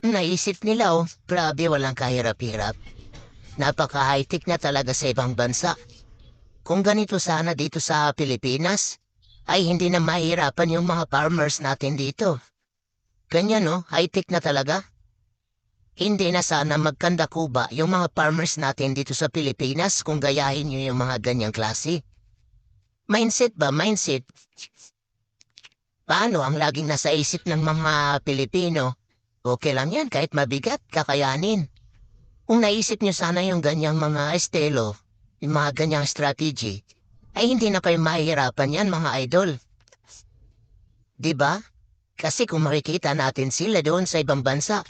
Naisip nila oh, grabe walang kahirap-hirap. Napaka-high-tech na talaga sa ibang bansa. Kung ganito sana dito sa Pilipinas, ay hindi na mahirapan yung mga farmers natin dito. Ganyan no, high-tech na talaga. Hindi na sana magkanda kuba yung mga farmers natin dito sa Pilipinas kung gayahin nyo yung mga ganyang klase. Mindset ba? Mindset. Paano ang laging nasa isip ng mga Pilipino? Okay lang yan kahit mabigat, kakayanin. Kung naisip nyo sana yung ganyang mga estelo, yung mga ganyang strategy, ay hindi na kayo mahihirapan yan mga idol. ba? Kasi kung makikita natin sila doon sa ibang bansa,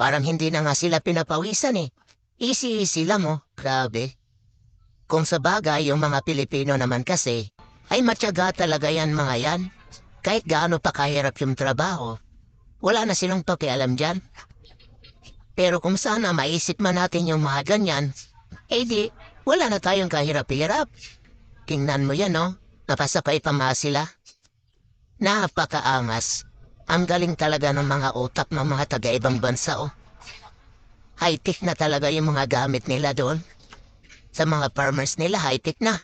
parang hindi na nga sila pinapawisan eh. Easy-easy lang oh, grabe. Kung sa bagay yung mga Pilipino naman kasi, ay matyaga talaga yan mga yan. Kahit gaano pa kahirap yung trabaho, wala na silang pakialam dyan. Pero kung sana maisip man natin yung mga ganyan, eh di, wala na tayong kahirap-hirap. Tingnan mo yan, no? Napasapay pa mga sila. Napakaangas. Ang galing talaga ng mga utak ng mga taga-ibang bansa, oh. High-tech na talaga yung mga gamit nila doon. Sa mga farmers nila, high-tech na.